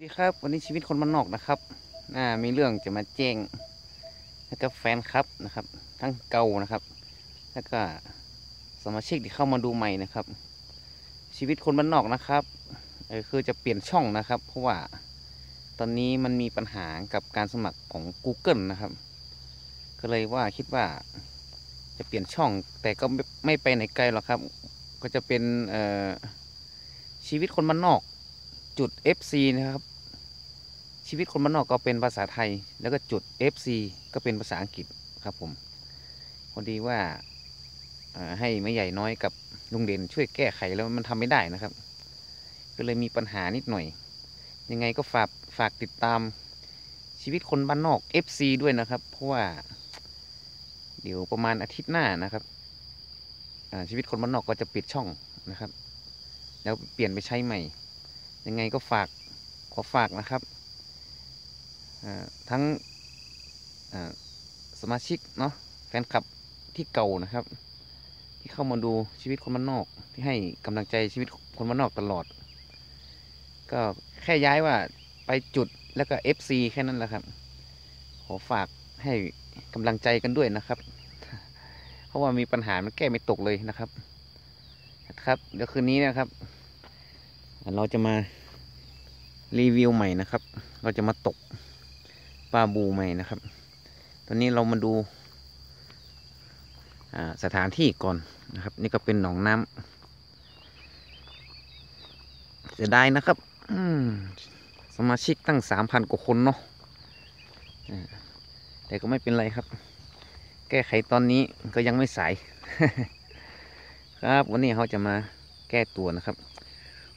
สวัสดีครับวันนี้ชีวิตคนมันนอกนะครับอ่ามีเรื่องจะมาแจ้งแล้วก็แฟนครับนะครับ ทั้งเก่านะครับ แล้วก็สมาชิกที่เข้ามาดูใหม่นะครับ ชีวิตคนมันนอกนะครับเออคือจะเปลี่ยนช่องนะครับ เพราะว่าตอนนี้มันมีปัญหากับการสมัครของ Google นะครับ ก็เลยว่าคิดว่าจะเปลี่ยนช่องแต่ก็ไม่ไม่ไปไหนไกลหรอกครับ ก็จะเป็นเอ่อชีวิตคนมันนอกจุด FC นะครับ ชีวิตคนบ้านนอกก็เป็นภาษาไทย แล้วก็จุด FC ก็เป็นภาษาอังกฤษครับผมพอดีว่าให้แม่ใหญ่น้อยกับลุงเด่นช่วยแก้ไขแล้วมันทำไม่ได้นะครับ ก็เลยมีปัญหานิดหน่อย ยังไงก็ฝากฝากติดตามชีวิตคนบ้านนอก FC ด้วยนะครับ เพราะว่าเดี๋ยวประมาณอาทิตย์หน้านะครับชีวิตคนบ้านนอกก็จะปิดช่องนะครับ แล้วเปลี่ยนไปใช้ใหม่ ยังไงก็ฝากขอฝากนะครับ ทั้งสมาชิกเนาะแฟนคลับที่เก่านะครับ ที่เข้ามาดูชีวิตคนบ้านนอก ที่ให้กำลังใจชีวิตคนบ้านนอกตลอด ก็แค่ย้ายว่าไปจุดแล้วก็ FC แค่นั้นแหละครับ ขอฝากให้กำลังใจกันด้วยนะครับ เพราะว่ามีปัญหามันแก้ไม่ตกเลยนะครับครับเดี๋ยวคืนนี้นะครับ เราจะมารีวิวใหม่นะครับ เราจะมาตก ปลาบูใหม่นะครับ ตอนนี้เรามาดูสถานที่ก่อนนะครับ นี่ก็เป็นหนองน้ำเสียดายนะครับสมาชิกตั้งสามพันกว่าคนเนาะแต่ก็ไม่เป็นไรครับ แก้ไขตอนนี้ก็ยังไม่สาย ครับวันนี้เขาจะมาแก้ตัวนะครับ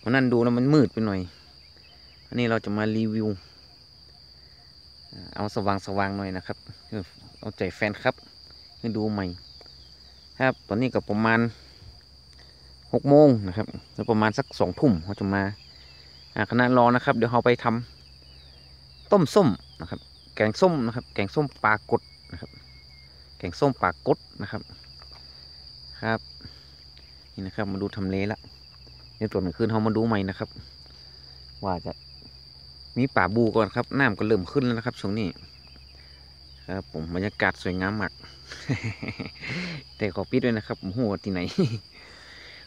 วันนั้นดูแล้วมันมืดไปหน่อย อันนี้เราจะมารีวิว เอาสว่างสว่างหน่อยนะครับ เอาใจแฟนครับให้ดูใหม่ ครับ ตอนนี้ก็ประมาณหกโมงนะครับ แล้วประมาณสักสองทุ่มเขาจะมาคณะรอนะครับ เดี๋ยวเราไปทำต้มส้มนะครับ แกงส้มนะครับ แกงส้มปลากดนะครับ แกงส้มปลากดนะครับ ครับ นี่นะครับ มาดูทำเลละเดี๋ยวตอนกลางคืนเรามาดูใหม่นะครับ ว่าจะ มีป่าบูก่อนครับน้ำก็เริ่มขึ้นแล้วนะครับช่วงนี้ครับผมบรรยากาศสวยงามมาก แต่ขอปิดด้วยนะครับผมหัวที่ไหน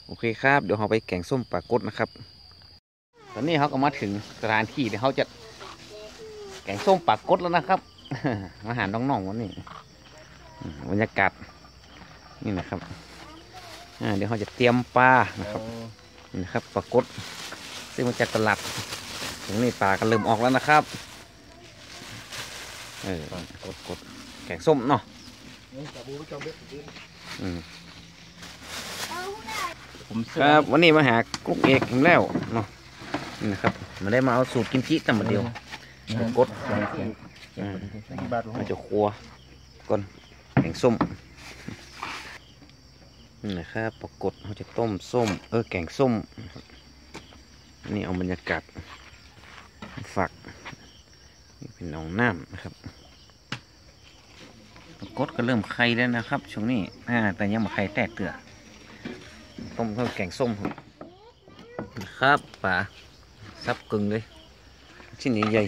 โอเคครับ เดี๋ยวเราไปแกงส้มปลากดนะครับ ตอนนี้เขาก็มาถึงสถานที่ที่เขาจะแกงส้มปลากดแล้วนะครับ มาหาน้องๆวันนี้บรรยากาศนี่นะครับเดี๋ยวเขาจะเตรียมปลานะครับนี่นะครับปลากดซึ่งมาจากตลาด ตรงนี้ปลาก็เริ่มออกแล้วนะครับ เออกดกดแกงส้มเนาะอืมผมครับวันนี้มาหากุ๊กเอกอีกแล้วเนาะนี่นะครับมาได้มาเอาสูตรกิมจิตั้งมาเดียวปลากดอ่ามาจะครัวก่อนแกงส้มนี่นะครับปลากดเขาจะต้มส้ม เออแกงส้มนะครับนี่เอาบรรยากาศ ฝากนี่เป็นหนองน้ำนะครับปลากดก็เริ่มไข่แล้วนะครับ ช่วงนี้อ่าแต่ยังมาไข่แตกเตือต้มเพิ่มแกงส้มครับครับป่าซับกึ่งเลย ชิ้นใหญ่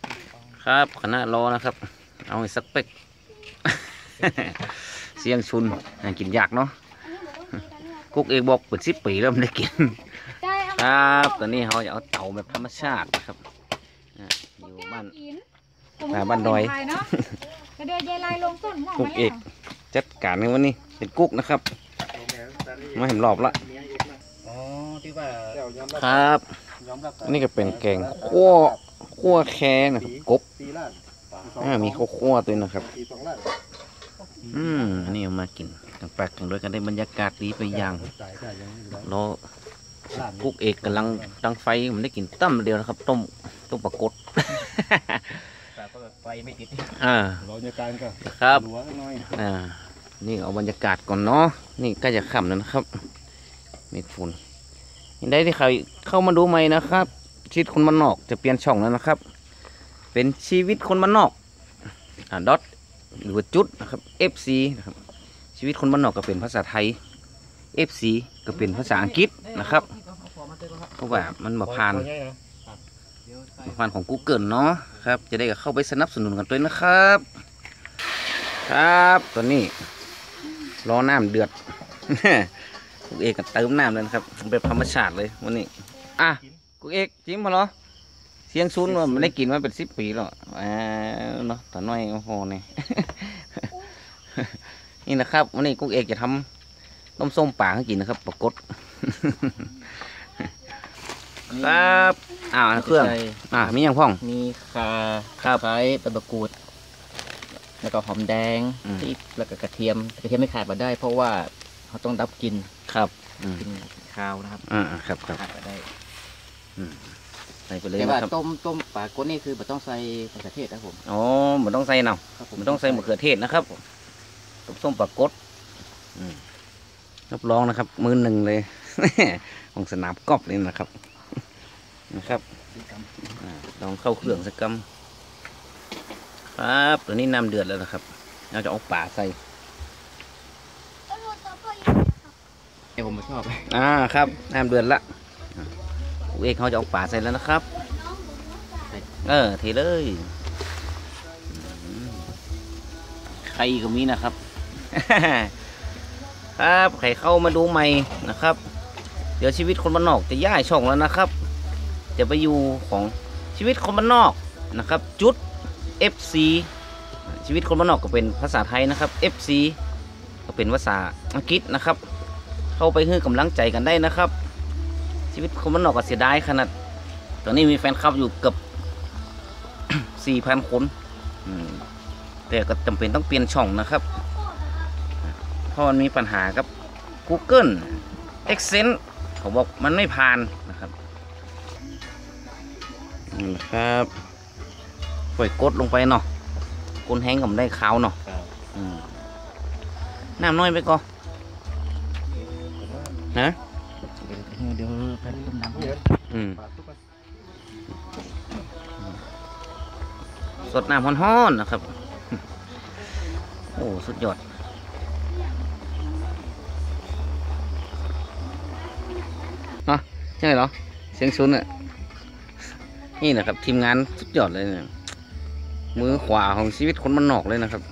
ๆครับคณะรอนะครับ เอาให้สักเป๊กเสียงชุนหากินยากเนาะกุ๊กเองบอกเปิดสิบปีแล้วไม่ได้กิน ครับตอนนี้เขาจะเอาเต่าแบบธรรมชาตินะครับอะอยู่บ้าน อ่าบ้านดอยกระเดือยยายลายลงต้นหม้อกุ๊กมาเอกจัดการในวันนี้เป็นกุ๊กนะครับมาเห็นรอบละอ๋อที่ว่าครับยอมรับอันนี้ก็เป็นแกงคั่วคั่วแคนะครับกบปีล้านอ่ามีข้าวคั่วตัวนี้นะครับปีสองล้านอืมอันนี้เอามากินกันแปลกกันด้วยกันได้บรรยากาศดีไปอย่างจ่ายได้ยังไม่ได้แล้วล้านกุ๊กเอกกำลังดังไฟมันได้กินตั้มเดียวนะครับ ต้มต้มปลากดแต่ก็ไฟไม่ติดอ่าเราในการก็ครับหัวน้อยอ่านี่เอาบรรยากาศก่อนเนาะนี่ใกล้จะค่ำแล้วนะครับเมฆฝุ่นยังได้ที่ใครเข้ามาดูใหม่นะครับชีวิตคนบ้านนอกจะเปลี่ยนช่องแล้วนะครับ เป็นชีวิตคนบ้านนอกอ่าดอทหรือว่าจุดนะครับ FC นะครับชีวิตคนบ้านนอกก็เป็นภาษาไทย FC ก็เป็นภาษาอังกฤษนะครับเพราะว่ามันมาผ่าน พอไงนของ Google เนาะครับ จะได้เข้าไปสนับสนุนกันด้วยนะครับ ครับ ตอนนี้รอน้ำเดือดกุกเอกเติมน้ำเลยนะครับแบบธรรมชาติเลยวันนี้ อะกุกเอกจิ้มมาเหรอเสียงซูนว่าไม่ได้กินมาเป็นสิบปีแล้วอ่าเนาะตอนน้อยโอ้โหนี่นี่นะครับวันนี้กุกเอกจะทำต้มส้มป่าให้กินนะครับปรากฏ ครับอ่าเครื่องใส่อ่ามีอย่างพ่อง มีข่าครับไคร้ใบมะกรูด แล้วก็หอมแดงอืมพริกแล้วก็กระเทียม กระเทียมไม่ขาดมาได้ เพราะว่าเขาต้องดับกลิน ครับอืมกลินข้าวนะครับ อ่าครับครับขาดมาได้ใส่ไปเลยแต่ว่านะครับต้มต้มปลาก้นนี่คือมันต้องใส่มะเขือเทศนะครับผม อ๋อมันต้องใส่เนาะครับผมันต้องใส่มะเขือเทศนะครับต้มส้มปลากดอืมรับรองนะครับ มือหนึ่งเลย ของสนามกอล์ฟเลยนะครับ นะครับอ่าลองเข้าเครื่องสักกำครับตัวนี้น้ำเดือดแล้วนะครับเราจะเอาป่าใส่เอ้ผมไม่ชอบอ่าครับน้ำเดือดละอ่าครูเอกเขาจะเอาป่าใส่แล้วนะครับ เออเทเลยอืมไข่ก็มีนะครับ ครับใครเข้ามาดูใหม่นะครับ เดี๋ยวชีวิตคนบ้านนอกจะย้ายช่องแล้วนะครับ จะไปอยู่ของชีวิตคนบ้านนอกนะครับ จุด FC ชีวิตคนบ้านนอกก็เป็นภาษาไทยนะครับ FC ก็เป็นภาษาอังกฤษนะครับ เข้าไปให้กำลังใจกันได้นะครับ ชีวิตคนบ้านนอกก็เสียดายขนาดตอนนี้มีแฟนคลับอยู่เกือบสี่พันคนแต่ก็จำเป็นต้องเปลี่ยนช่องนะครับ เพราะมันมีปัญหากับ Google Accent เขาบอกมันไม่ผ่านนะครับ นี่นะครับปล่อยกดลงไปเนาะกดแห้งกับได้ขาวเนาะอืมน้ำน้อยไปก่อนนะเดี๋ยวเดี๋ยวไปต้มน้ำให้อืมปลาตุ๊กตาสดน้ำฮ้อนๆนะครับ โอ้ สุดยอดเนาะใช่เหรอ เสียงชุนอะ นี่นะครับ ทีมงานสุดยอดเลยเนี่ยมือขวาของชีวิตคนมันนอกเลยนะครับ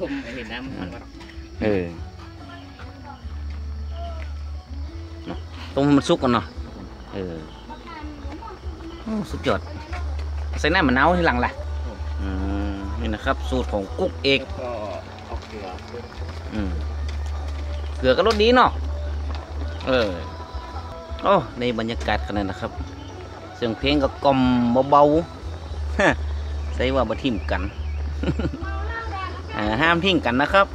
ต้มไม่เห็นน้ำมันก็เออเนาะต้มให้มันสุกก่อนเนาะเออโอ้สุดยอดใส่น้ำมะนาวให้หลังล่ะอืมนี่นะครับ สูตรของกุ๊กเอกก็เอาเกลืออืมเกลือก็รสดีเนาะเออโอ้ในบรรยากาศขนาดนะครับเสียงเพลงก็กลมเบาๆใส่ว่าบ่ทิมกันห้ามทิ้งกันนะครับ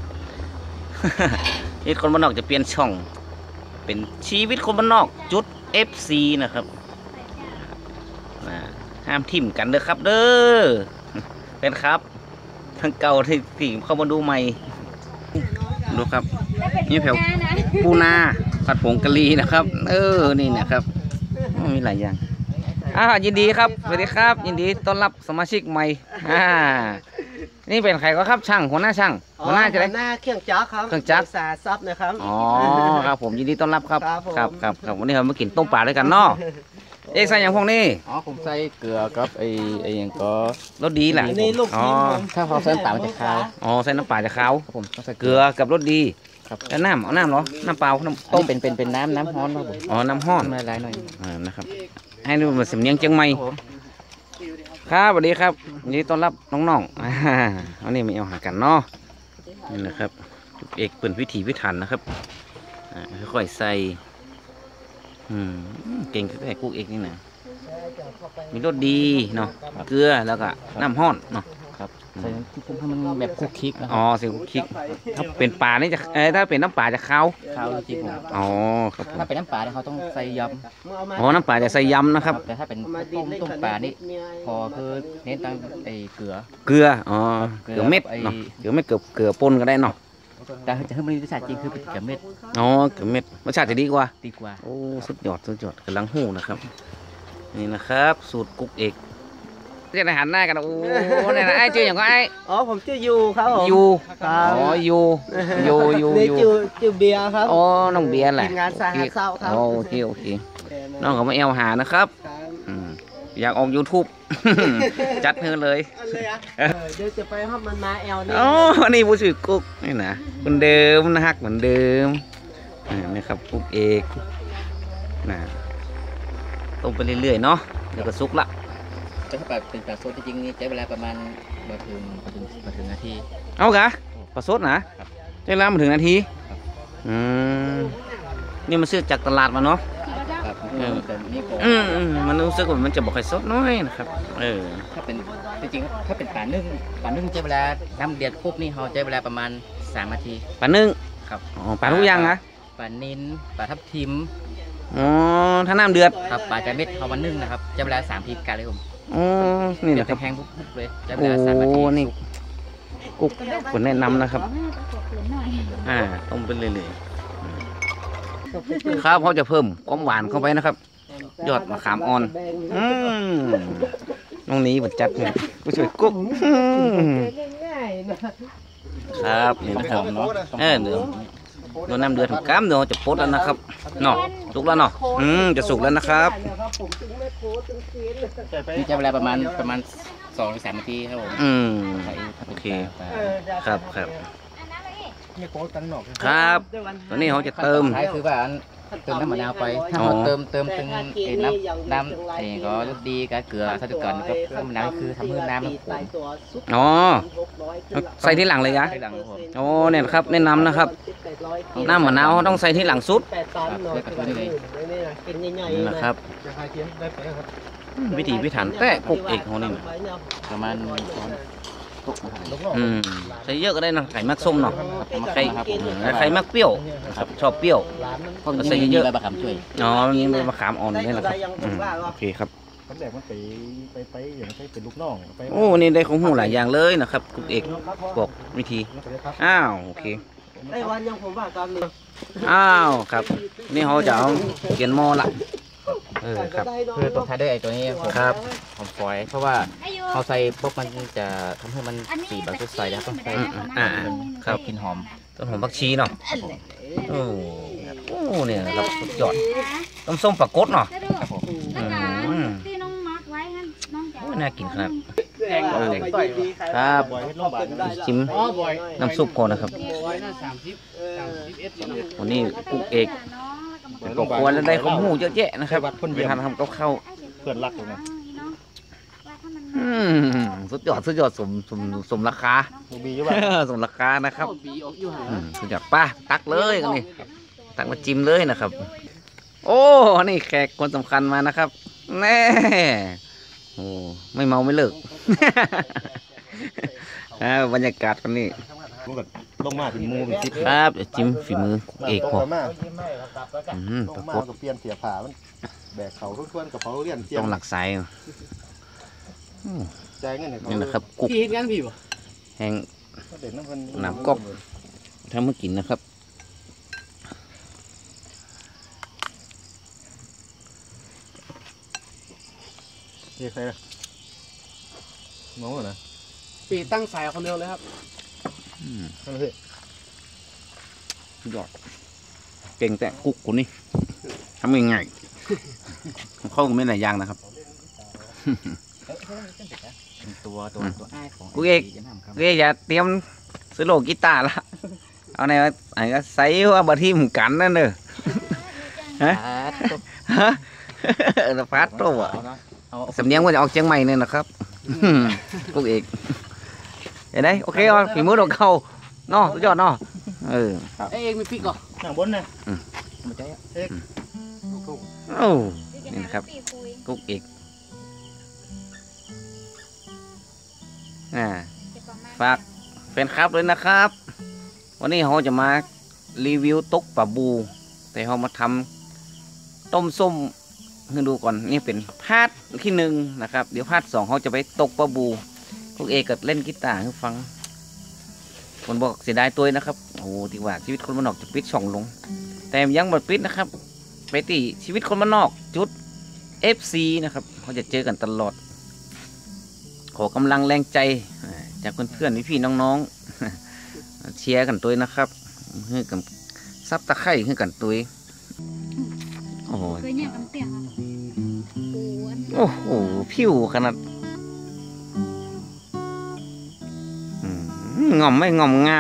ชีวิตคนบ้านนอกจะเปลี่ยนช่อง เป็นชีวิตคนบ้านนอกจุด FC นะครับห้ามทิมกันเด้อครับเด้อเป็นครับทั้งเก่าที่ที่เข้ามาดูใหม่ดูครับ นี่แถวปูนาผัดผงกะหรี่นะครับ เออนี่นะครับมีหลายอย่าง อ่ายินดีครับสวัสดีครับ ยินดีต้อนรับสมาชิกใหม่อ่านี่เป็นใครก็ครับช่างหัวหน้าช่างหัวหน้าจะได้หน้าเครื่องจักรครับเครื่องจักรบสาซับนะครับอ๋อครับผมยินดีต้อนรับครับครับผมครับครับครับวันนี้เรามากินต้มปลาด้วยกันเนาะเอ๊ะใส่อย่างพวกนี้อ๋อผมใส่เกลือกับไอ้ไอ้หยังก็รสดีแหละนี่ลูกอ๋อชิ้นผมถ้าเขาใส่น้ำเปล่ามันจะคาวอ๋อใส่น้ำปลาจะขาวครับผมต้องใส่เกลือกับรสดีครับแล้วน้ำเอาน้ำเหรอน้ำเปล่าน้ำต้ต้มมเป็นเป็นเป็นน้ำน้ำร้อนครับผมอ๋อน้ำห้อนน้ำละลายหน่อยอ่านะครับ ให้ดูมาสำเนียงเชียงใหม่ครับสวัสดีครับยินดีต้อนรับน้องๆอ่าวันนี้มาเอาหากันเนาะนี่นะครับจุกเอกเปิ่นวิถีพิถันนะครับอ่าค่อยๆใส่อืมเก่งแค่กุ๊กเอกนี่นะมีรสดีเนาะเกลือแล้วก็น้ำห้อนเนาะ ครับใส่ที่ผมให้มันแบบคลุกคลิกนะคอ๋รัอบเสียงคลิกถ้าเป็นปลานี่จะเอ้ยถ้าเป็นน้ำปลาจะขาวข้าวที่ผมอ๋อครับผมถ้าเป็นน้ำปลาเนี่ยเขาต้องใส่ยอ๋อน้ำปลาจะใส่ยำนะครับำแต่ถ้าเป็นเอามาดีต้มเล่นต้มกับปลานี่เมียพอคือเน้นตั้งไอ้เกลือ เกลืออ๋อเกลือเกลือเม็ดไอ้เนาะเกลือเม็ดเกลือเกลือป่นก็ได้เนาะแต่จะให้มันมีรสชาติจริงคือเป็นเกลือเม็ดอ๋อเกลือเม็ดรสชาติจะดีกว่า ดีกว่า โอ้สุดยอดสุดยอดกำลังหูนะครับ นี่นะครับ สูตรกุ๊กเอก จะได้หันหน้ากันนะโอ้เนี่ยนะไอ้ชื่ออย่างก็ไอ้อ๋อผมชื่อยูครับผมยูครับอ๋อยูยูยูนี่ยูชื่อชื่อเบียร์ครับอ๋อน้องเบียร์แหละทีมงานสาหาเศร้าครับโอเคโอเคน้องเขามาแอลหานะครับครับอืมอยากออก YouTube จัดเธอเลยอะไรอะเออเดี๋ยวจะไปห้องมันมาแอลนี่อ๋อนี่ผู้ชื่อกุ๊กนี่นะเหมือนเดิมนะฮักเหมือนเดิมอ่านี่ครับกุ๊กเอกนะต้มไปเรื่อยๆเนาะเดี๋ยวก็สุกละ แต่ถ้าแบบเป็นปลาสดจริงๆนี่ใช้เวลาประมาณมาถึงมาถึงมาถึงนาที เอากะปลาสดนะใช้เวลามาถึงนาทีอืมนี่มันซื้อจากตลาดมาเนาะครับเออแต่นี่ก็อืมอืมมันรู้สึกว่ามันจะบอกค่อยสดน้อยนะครับ เออ ถ้าเป็นจริงๆถ้าเป็นปลานึ่งปลานึ่งใช้เวลาน้ำเดือดปุ๊บนี่เราใช้เวลาประมาณสามนาทีปลานึ่งครับอ๋อปลาทุกอย่างนะปลานินปลาทับทิมอ๋อถ้าน้ำเดือดครับปลากระเม็ดเอามานึ่งนะครับใช้เวลาสามนาทีกันเลยผม อ๋อ นี่เดี๋ยนะวครับแห้งๆปุ๊บๆเลยใช้เวโอ้ลาสามนาทีนี่กุ๊กคนแนะนำนะครับตกหลุมหน่อยอ่าต้มไปเรื่อยๆครับเขาจะเพิ่มความหวานเข้าไปนะครับ ยอดมะขามอ่อน อืมน้องนี้บัดจัดเนี่ยผู้ช่วยกุ๊กอืมง่ายๆนะครับนี่นะครับเออเดี๋ยว โดนน้ำเดือดของกล้ามเดี๋ยวจะปลดแล้วนะครับเนาะสุกแล้วเนาะอืมจะสุกแล้วนะครับผมถึงแม่โคถึงเซียนเลยใช่ไปนี่ใช้เวลาประมาณประมาณสองหรือสามนาทีครับผมอืมใช้ถ้าป็นโอเคปลาเออได้ครับครับอันนั้นเลยเนี่ยโค้ดกันหนอกครับ ตอนนี้เขาจะเติมขั้นตอนสุดท้ายคือว่าอัน เติมน้ำมะนาวไป ถ้าอ๋อเราเติมเติมตึงเอ็นน้ำน้ำเองก็รสดีกับเกลือถ้าทุกก่อนก็น้ำมะนาวคือทำให้น้ำมันขมอ๋อใส่ที่หลังเลยยะใส่หลังครับผมโอ้เนี่ยนะครับแนะนำนะครับ น้ำมะนาวต้องใส่ที่หลังสุดแปดตันหน่อยเป็นใหญ่ๆนี่นะครับจะคลายเทียมได้ไปครับวิธีพิถันแต่กุ๊กเอกของนี่นะประมาณหนึ่งช้อน ตุกนะครับลูกน้องอืมใส่เยอะก็ได้นะไข่มักส้มเนาะมาไข่ครับผมแล้วใครมักเปรี้ยวครับชอบเปรี้ยวเพราะใส่ใส่เยเยอะอะๆใบมะขามช่วยอ๋อมีใบมะขามอ่อนด้วยนะครับอืมโอเคครับมันแดกมันไปไปไปอย่างไปเป็นลูกน้องไปโอ้นี่ได้ของหูหลายอย่างเลยนะครับกุ๊กเอกบอกวิธีมันก็ได้ครับอ้าวโอเคไอ้วันยังผมว่ากันเลยอ้าวครับ นี่เขาจะเอาเกียนหม้อละ เออครับคือตบท้ายด้วยไอ้ตัวนี้ผมครับผมฟอยล์เพราะว่าอายุเขาใส่ปุ๊บมันจะทำให้มันอันนี้สีแบบใสแล้วต้องใส่อืมอ่าครับกลินหอมต้นหอมผักชีเนาะโอ้โอ้เนี่ยเราสุดยอดต้มส้มปลากดเนาะแล้วดูครับผมแล้วก็อืมที่น้องมาร์กไว้งั้นน้องจะโอ้ยน่ากินขนาดแดงครับบอยให้โรงพยาบาลนั่นชิมน้ำซุปก่อนนะครับวันนี้กุ๊กเอก เป็นครอบครัวแล้วได้ข้าวหมูเยอะแยะนะครับไปทานทำกับข้าวเพื่อนรักเลยนะอืมสุดยอดสุดยอดสมสมสมราคาบูบีใช่ป่ะสมราคานะครับอืมสุดยอดป้าตักเลยกันนี่ตักมาจิ้มเลยนะครับ โอ้นี่แขกคนสำคัญมานะครับแน่โอ้ไม่เมาไม่เลิกอ่าบรรยากาศวันนี้ มันก็ลงมาเป็นมูเป็นซิปครับเดี๋ยวจิ้มฝีมือเอกพอ มาอืมลปงรากมาฏก็เปลี่ยนเสียผ่ามันแบกเขาทุกๆกับเขาเรียนเตรียต้มองหลักสายใจเงินให้เขานี่นะครับกุ๊กพี่เห็นงานพี่ป่ะแห้งเด็กน้ำเพิ่นน้ำก๊อก ทำมากินนะครับเฮ้ยใครล่ะมองเหรอปีตั้งสายคนเดียวเลยครับอืม นั่นเลยสุดยอดเก่งแต่กุ๊กคนนี้ทำยังไงเข้าไม่หลายอย่างนะครับเป็นตัวตัวตัวอ้ายของกูเอกจะนำครับเอ้ยอย่าเตรียมซื้อโลกีตาร์ละเอาไหนวะไอ้ก็ใส่ว่าบะที่หมกันนั่นเนอะฮะฮะเออฟาดโตอะเอาเนาะเอาสำเนียงว่าจะออกเชียงใหม่เนี่ยนะครับอืมกุ๊กเอกเห็นไหมโอเคอะฝีมือเราเข้าเนาะสุดยอดเนาะเออเอ้ยมีพี่ก่อนข้างบนนะไม่ใช่อะโอ้นี่นะครับกุ๊กเอกอ่าฝากแฟนคลับเลยนะครับ วันนี้เราจะมารีวิวตกปลาบู แต่เรามาทำต้มส้มให้ดูก่อนนี่เป็นพาร์ทที่หนึ่งนะครับ เดี๋ยวพาร์ทสองเขาจะไปตกปลาบู พวกเอกก็เล่นกีตาร์ให้ฟังคนบอกเสียดายตัวนะครับโอ้โหที่ว่าชีวิตคนบ้านนอกจะปิดช่องลง แต่ยังหมดปิดนะครับไปตีชีวิตคนบ้านนอกจุด FC นะครับเขาจะเจอกันตลอด ขอกำลังแรงใจอ่าจากเพื่อนๆพี่ๆน้องๆเชียร์กันตัวนะครับให้กับซับตะไคร่ให้กันตัวโอ้โหเคยเนี่ยกันเตียงปูอันโอ้โหผิวขนาด งอมไม่งอมเงา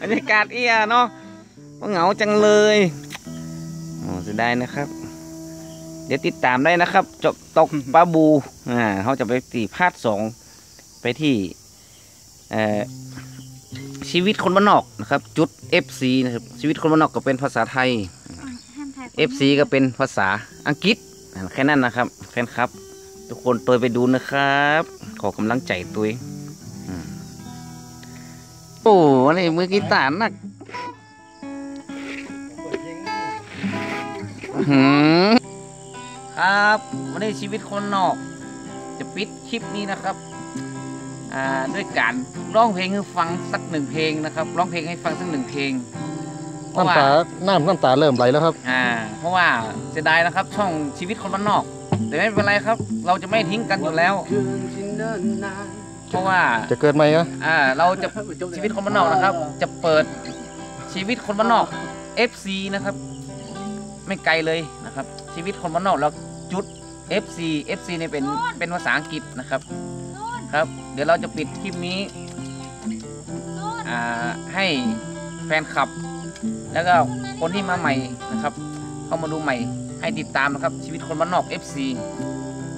บรรยากาศเอียเนาะว่าเหงาจังเลยโอ้เสียดายนะครับ เดี๋ยวติดตามได้นะครับจบตกปลาบูอ่าเขาจะไปตีพาดสองไปที่เอ่อชีวิตคนบ้านนอกนะครับ จุด FC นะครับชีวิตคนบ้านนอกก็เป็นภาษาไทยห้ามถ่าย FC ก็เป็นภาษาอังกฤษอ่าแค่นั้นนะครับ แฟนครับ ทุกคนตัวไปดูนะครับ ขอกำลังใจตัวเองอืม โอ้นี่มือกีตาร์หนักอื้อหือครับวันนี้ชีวิตคนนอก จะปิดคลิปนี้นะครับ อ่าด้วยการร้องเพลงให้ฟังสักหนึ่งเพลงนะครับร้องเพลงให้ฟังสักหนึ่งเพลงเพราะว่าน้ำตาน้ำน้ำตาเริ่มไหลแล้วครับ อ่า เพราะว่าเสียดายนะครับ ช่องชีวิตคนบ้านนอก แต่ไม่เป็นไรครับ เราจะไม่ทิ้งกันอยู่แล้วคืนที่ เนิ่นนานเพราะว่าจะเกิดไหมอะอ่าเราจะชีวิตคนบ้านนอกนะครับ จะเปิดชีวิตคนบ้านนอก FC นะครับ ไม่ไกลเลยนะครับ ชีวิตคนบ้านนอกแล้วจุด FC FC เนี่ยเป็นเป็นภาษาอังกฤษนะครับ ครับ เดี๋ยวเราจะปิดคลิปนี้อ่าให้แฟนคลับ แล้วก็คนที่มาใหม่นะครับ เข้ามาดูใหม่ให้ติดตามนะครับ ชีวิตคนบ้านนอก FC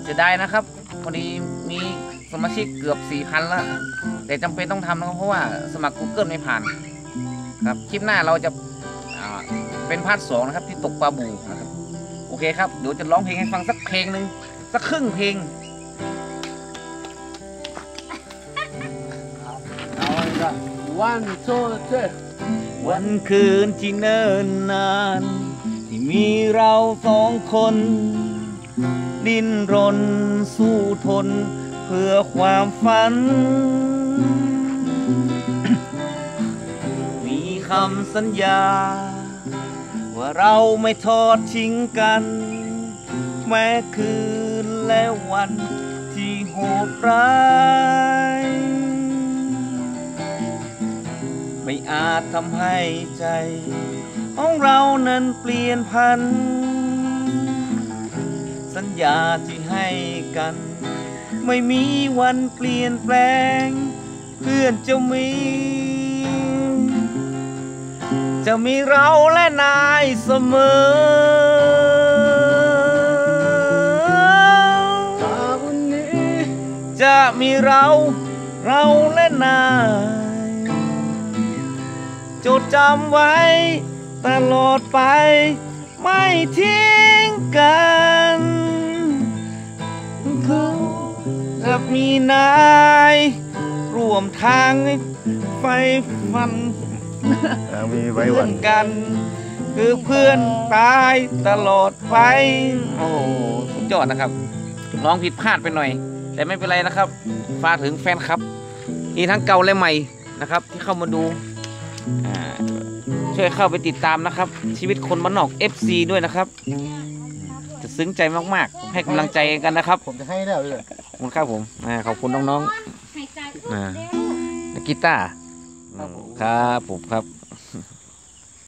เสียดายนะครับพอดีมี สมาชิกเกือบ4,000แล้วแต่จำเป็นต้องทำนะครับเพราะว่าสมัคร Google ไม่ผ่าน ครับคลิปหน้าเราจะอ่าเป็นพาร์ทสองนะครับที่ตกปลาบูนะครับโอเคครับเดี๋ยวจะร้องเพลงให้ฟังสักเพลงหนึ่งสักครึ่งเพลงเอาละวันโซเจวันคืนที่เนิ่นนาน ที่มีเราสองคน ดิ้นรนสู้ทนเพื่อความฝัน มีคำสัญญา ว่าเราไม่ทอดทิ้งกัน แม้คืนและวันที่โหดร้ายไม่อาจทำให้ใจ ของเรานั้นเปลี่ยนพัน สัญญาที่ให้กัน ไม่มีวันเปลี่ยนแปลง เพื่อนจะมี จะมีเราและนายเสมอตาวันนี้จะมีเราเราและนายจดจำไว้ ตลอดไป ไม่ทิ้งกัน จะมีนายร่วมทางให้ไฟฟันมีไว้เพื่วัอนนกัน คือเพื่อนตายตลอดไป โอ้โหสุดยอดนะครับร้องผิดพลาดไปหน่อย แต่ไม่เป็นไรนะครับฝากถึงแฟนครับ มีทั้งเก่าและใหม่นะครับ ที่เข้ามาดูอ่าช่วยเข้าไปติดตามนะครับ ชีวิตคนบ้านนอก FC ด้วยนะครับจะ ซึ้งใจมากๆ ให้กำลังใจกันนะครับผมจะให้แล้วเลยขอบคุณครับผมอ่าขอบคุณน้องหายใจอ่าเร็วๆนักกีตาร์ครับผมครับ